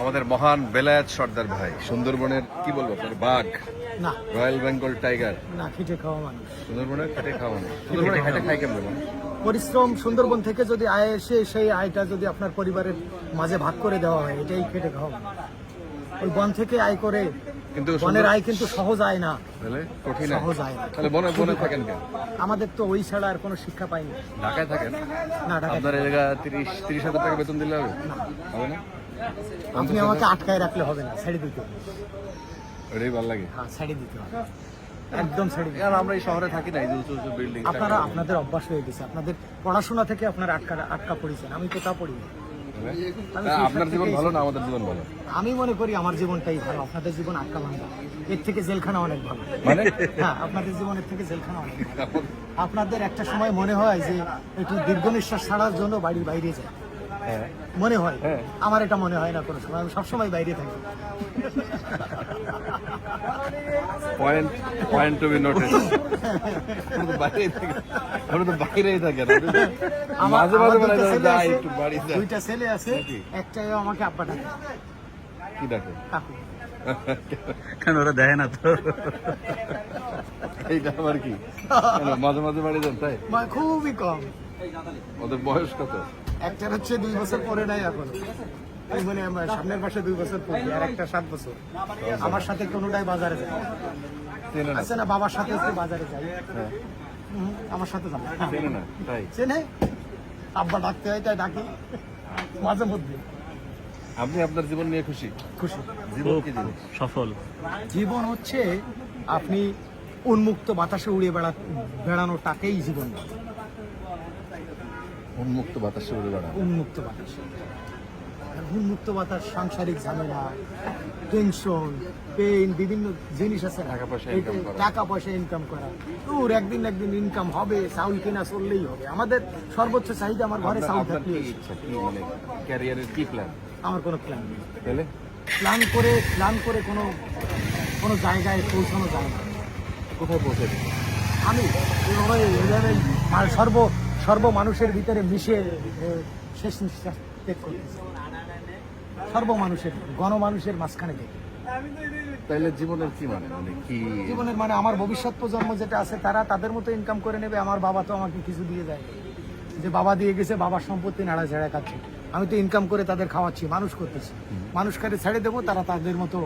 আমাদের মহান বেলায়াত সর্দার ভাই সুন্দরবনের কি বলব আপনার বাঘ না রয়্যাল বেঙ্গল টাইগার না খেটে খাওয়া মানুষ সুন্দরবনের খেটে খাওয়া মানুষ। সুন্দরবনে খেটে খাই কেমন পরিশ্রম সুন্দরবন থেকে যদি আয় এসে সেই আয়টা যদি আপনার পরিবারের মাঝে ভাগ করে দেওয়া হয় এটাই খেটে খাওয়া। ওই বন থেকে আয় করে। কিন্তু বনের আয় কিন্তু সহজ আয় না। তাহলে কঠিন সহজ আয় না। তাহলে বনে বনে থাকেন কেন? আমাদের তো ওই ছাড়া আর কোনো শিক্ষা পাইনি। ঢাকায় থাকেন? না ঢাকা আপনার এলাকা তিরিশ তিরিশ হাজার টাকা বেতন দিলে হবে? হবে না? আপনি আমাকে আটকায় রাখলে হবে না ছেড়ে দিতে হবে। ওটাই ভালো লাগে। হ্যাঁ ছেড়ে দিতে হবে। একদম ছেড়ে কারণ আমরা এই শহরে থাকি না এই উঁচু উঁচু বিল্ডিং আপনারা আপনাদের অভ্যাস হয়ে গেছে। আপনাদের পড়াশোনা থেকে আপনারা আটকা আটকা পড়েছেন। আমি তো তা পড়ি না। আমি সেই আপনার জীবন ভালো না আমাদের জীবন ভালো? আমি মনে করি আমার জীবনটাই ভালো আপনাদের জীবন আটকা ভাঙা এর থেকে জেলখানা অনেক ভালো। মানে? হ্যাঁ আপনাদের জীবনের থেকে জেলখানা অনেক ভালো। আপনাদের একটা সময় মনে হয় যে একটু দীর্ঘ নিঃশ্বাস ছাড়ার জন্য বাড়ির বাইরে যায়। মনে হয়। হ্যাঁ। আমার এটা মনে হয় না কোনো সময়। আমি সবসময় বাইরে থাকি। Point point to be notice বাইরেই থাকে। আমরা তো বাইরেই থাকেন মাঝে মাঝে আমার মনে দুইটা হয় ছেলে যাই আছে, একটু বাড়ি যাই। দুইটা ছেলে আছে। নাকি? আমাকে আব্বা ডাকে। কি ডাকে? কাকু। কেন ওরা দেয় না তো? এইটা আবার কি? মাঝে মাঝে বাড়ি যান তাই? খুবই কম। ওদের বয়স কত? একটার হচ্ছে দুই বছর পরে নাই এখন। এই মানে আমার সামনের মাসে দুই বছর পরে আর একটা সাত বছর। আমার সাথে কোনোটাই বাজারে যায় আছে না। বাবার সাথে একটু বাজারে যাই হ্যাঁ, হুম, আমার সাথে যাবে। চেনে না চেনে? আব্বা ডাকতে হয় তাই ডাকি। মাঝে মধ্যে। আপনি আপনার জীবন নিয়ে খুশি? খুশি। জীবন কি জিনিস? সফল। জীবন হচ্ছে আপনি উন্মুক্ত বাতাসে উড়ে বেড়া বেড়ানোটাকেই জীবন। উন্মুক্ত বাতাসে উড়ে বেড়ান। উন্মুক্ত বাতাস উন্মুক্ত বাতাস সাংসারিক ঝামেলা টেনশন পেইন বিভিন্ন জিনিস আছে টাকা পয়সা এই- করা। টাকা পয়সা ইনকাম করা। দূর একদিন একদিন ইনকাম হবে চাউল কিনা চললেই হবে। আমাদের সর্বোচ্চ চাহিদা আমার ঘরে চাউল থাকলে ইচ্ছা? কি মানে ক্যারিয়ারের কি প্ল্যান আমার কোনো প্ল্যান নেই। তাহলে? প্ল্যান করে প্ল্যান করে কোনো কোনো জায়গায় পৌঁছানো যায় না। কোথায় পৌঁছে আমি এভাবে আর সর্ব সর্ব মানুষের ভিতরে মিশে শেষ নিঃশ্বাস ত্যাগ করতেছি। সর্ব মানুষের গণমানুষের মাঝখানে থেকে। তাইলে জীবনের কি মানে? মানে কি? জীবনের মানে আমার ভবিষ্যৎ প্রজন্ম যেটা আছে তারা তাদের মতো ইনকাম করে নেবে আমার বাবা তো আমাকে কিছু দিয়ে যায় যে বাবা দিয়ে গেছে বাবার সম্পত্তি নাড়া ঝাড়া খাচ্ছে। আমি তো ইনকাম করে তাদের খাওয়াচ্ছি মানুষ করতেছি। মানুষ করে ছেড়ে দেবো তারা তাদের মতো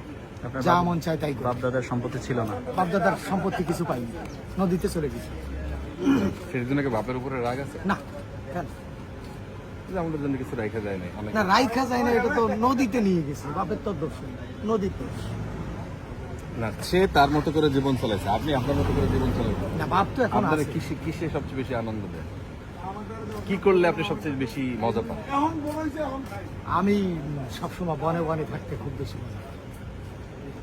যা মন চায় তাই করবে। বাপ সম্পত্তি ছিল না। বাপদাদার সম্পত্তি কিছু পাইনি নদীতে চলে গেছে। সেই জন্য বাপের উপরে রাগ আছে? না কেন? আমাদের জন্য কিছু রাখা যায় না না রাইখা যায় না এটা তো নদীতে নিয়ে গেছে বাপের তো দোষ নদীতে। না সে তার মতো করে জীবন চলেছে আপনি আপনার মতো করে জীবন চলেছেন না বাপ তো এখন আপনার কিসে কিসে সবচেয়ে বেশি আনন্দ দেয় কি করলে আপনি সবচেয়ে বেশি মজা পান? আমি সবসময় বনে বনে থাকতে খুব বেশি মজা পাই।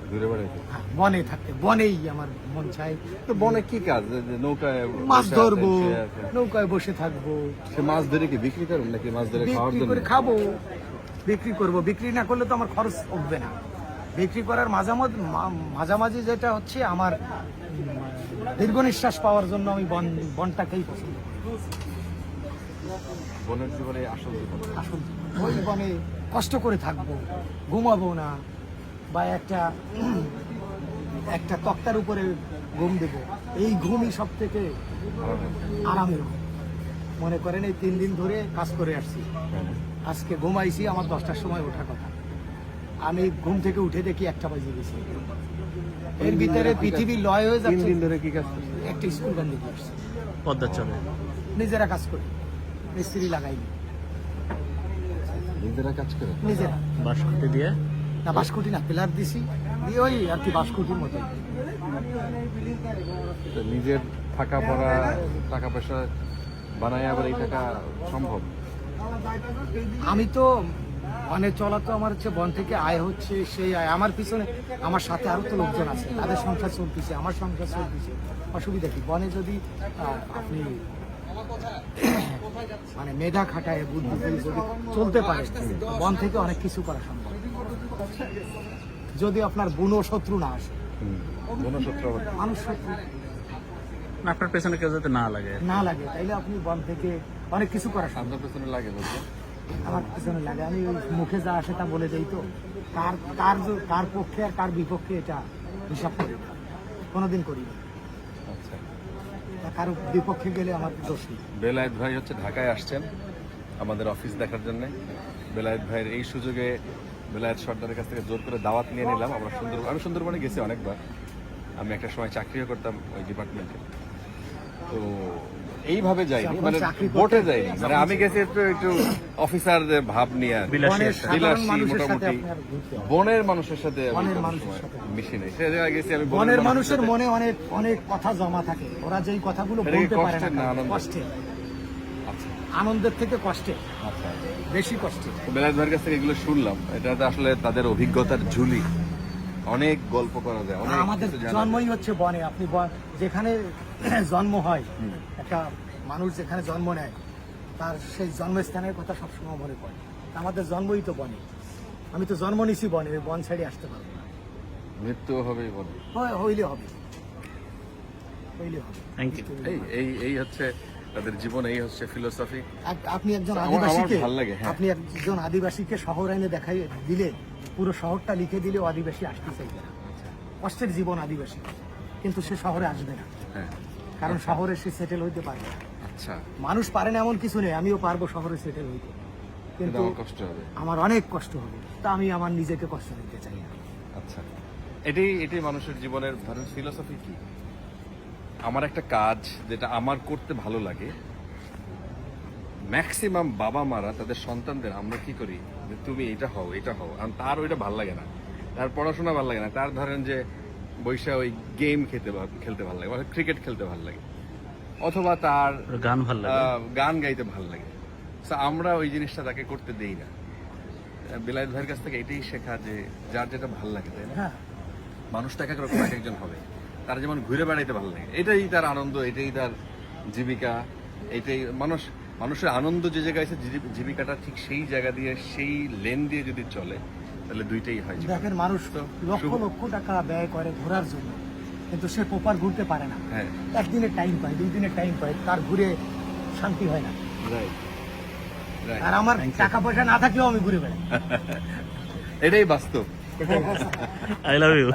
ঘুরে বেড়াইতে হ্যাঁ, বনে থাকতে বনেই আমার মন চায় তো বনে কি কাজ? নৌকায় মাছ ধরবো নৌকায় বসে থাকব। সে মাছ ধরে কি বিক্রি করেন নাকি মাছ ধরে খাওয়ার জন্য? খাব বিক্রি করব। বিক্রি না করলে তো আমার খরচ উঠবে না। বিক্রি করার মাঝামাঝি মাঝামাঝি যেটা হচ্ছে আমার দীর্ঘ নিঃশ্বাস পাওয়ার জন্য আমি বন বনটাকেই পছন্দ বনের জীবনে আসল জীবন। আসল ওই বনে কষ্ট করে থাকব ঘুমাবো না। বা একটা একটা তক্তার উপরে ঘুম দেবো। এই ঘুমই সব থেকে আরামের। মনে করেন এই তিন দিন ধরে কাজ করে আসছি। আজকে ঘুমাইছি আমার দশটার সময় ওঠার কথা। আমি ঘুম থেকে উঠে দেখি একটা বাজে গেছে। এর ভিতরে পৃথিবী লয় হয়ে তিন যাচ্ছে। দিন ধরে কি কাজ একটা স্কুল গান দেখে আসছি। পদ্মার চলে নিজেরা কাজ করি। মিস্ত্রি লাগাইনি। নিজেরা কাজ করে? নিজেরা। বাঁশকুটি দিয়ে? না বাসকুটি না পিলার দিছি দিয়ে ওই আর কি বাসকুটির মতো নিজের থাকা পড়া টাকা পয়সা বানায় আবার এই টাকা সম্ভব? আমি তো বনে চলা তো আমার হচ্ছে বন থেকে আয় হচ্ছে সেই আয়। আমার পিছনে আমার সাথে আরও তো লোকজন আছে তাদের সংসার চলতেছে আমার সংসার চলতেছে। অসুবিধা কি? বনে যদি আপনি মানে মেধা খাটায় বুদ্ধি দিয়ে যদি চলতে পারে বন থেকে অনেক কিছু করা সম্ভব। যদি আপনার বুনো শত্রু না আসে। বনসূত্র আবার মানুষ শত্রু। আপনার পেছনে কেউ যাতে না লাগে। না লাগে তাইলে আপনি বন থেকে অনেক কিছু করা সম্ভব। আপনার পেছনে লাগে বলতে? আমার পিছনে লাগে। আমি ওই মুখে যা আসে তা বলে দেই তো। কার কার কার পক্ষে আর কার বিপক্ষে এটা হিসাব করি না। কোনোদিন করি না। আচ্ছা। তা কারও বিপক্ষে গেলে আমার দোষ নেই। বেলায়েত ভাই হচ্ছে ঢাকায় আসছেন আমাদের অফিস দেখার জন্য। বেলায়েত ভাইয়ের এই সুযোগে বেলায়েত সর্দারের কাছ থেকে জোর করে দাওয়াত নিয়ে নিলাম। আমরা সুন্দর আমি সুন্দরবনে গেছি অনেকবার। আমি একটা সময় চাকরিও করতাম ওই ডিপার্টমেন্টে তো এইভাবে যাইনি। যখন মানে বোটে যাইনি। মানে আমি গেছি একটু একটু অফিসার ভাব নিয়ে আর বিলাসী মোটামুটি। বনের মানুষের সাথে বনের মানুষের মিশি নাই। সে জায়গায় গেছি আমি বনের মানুষের মনে অনেক অনেক কথা জমা থাকে। ওরা যেই কথাগুলো বলতে পারে না কষ্টের। আনন্দের? থেকে কষ্টে। আচ্ছা। বেশি কষ্টে। ভাইয়ের কাছ থেকে এগুলো শুনলাম। এটাতে আসলে তাদের অভিজ্ঞতার ঝুলি। অনেক গল্প করা যায় আমাদের। জন্মই হচ্ছে বনে। আপনি যেখানে জন্ম হয় একটা মানুষ যেখানে জন্ম নেয় তার সেই জন্মস্থানের কথা সবসময় মনে পড়ে। আমাদের জন্মই তো বনে। আমি তো জন্ম নিছি বনে ওই বন ছেড়ে আসতে পারব না। মৃত্যু হবেই বলে হয়- হইলে হবে। হইলে হবে। থ্যাংক ইউ এই এই এই হচ্ছে তাদের জীবন এই হচ্ছে ফিলোসফি আপনি একজন আদিবাসীকে ভালো লাগে, হ্যাঁ। আপনি একজন আদিবাসীকে শহর এনে দেখাই দিলে পুরো শহরটা লিখে দিলেও আদিবাসী আসতে চাইবে না কষ্টের জীবন আদিবাসী। কিন্তু সে শহরে আসবে না। হ্যাঁ। কারণ শহরে সে সেটেল হইতে পারবে না। আচ্ছা। মানুষ পারে না এমন কিছু নেই আমিও পারব শহরে সেটেল হইতে। কিন্তু কষ্ট হবে। আমার অনেক কষ্ট হবে। তা আমি আমার নিজেকে কষ্ট দিতে চাই না। আচ্ছা। এটাই এটাই মানুষের জীবনের ধরেন ফিলোসফি কি? আমার একটা কাজ যেটা আমার করতে ভালো লাগে। ম্যাক্সিমাম বাবা মারা তাদের সন্তানদের আমরা কি করি? যে তুমি এটা হও এটা হও। আর তার ওইটা ভালো লাগে না। তার পড়াশোনা ভালো লাগে না। তার ধরেন যে বৈশা ওই গেম খেতে খেলতে ভালো লাগে ক্রিকেট খেলতে ভালো লাগে। অথবা তার গান ভালো লাগে। গান গাইতে ভালো লাগে। আমরা ওই জিনিসটা তাকে করতে দেই না। বিলায়ত ভাইয়ের কাছ থেকে এটাই শেখা যে যার যেটা ভালো লাগে তাই না? হ্যাঁ। মানুষটা এক এক রকম এক একজন হবে। তার যেমন ঘুরে বেড়াইতে ভালো লাগে এটাই তার আনন্দ এটাই তার জীবিকা এটাই মানুষ মানুষের আনন্দ যে জায়গায় আছে জীবিকাটা ঠিক সেই জায়গা দিয়ে সেই লেন দিয়ে যদি চলে তাহলে দুইটাই হয় দেখেন মানুষ তো লক্ষ লক্ষ টাকা ব্যয় করে ঘোরার জন্য কিন্তু সে প্রপার ঘুরতে পারে না। হ্যাঁ। একদিনের টাইম পায় দুই দিনের টাইম পায় তার ঘুরে শান্তি হয় না। আর আমার টাকা পয়সা না থাকলেও আমি ঘুরে বেড়াই। এটাই বাস্তব। I love you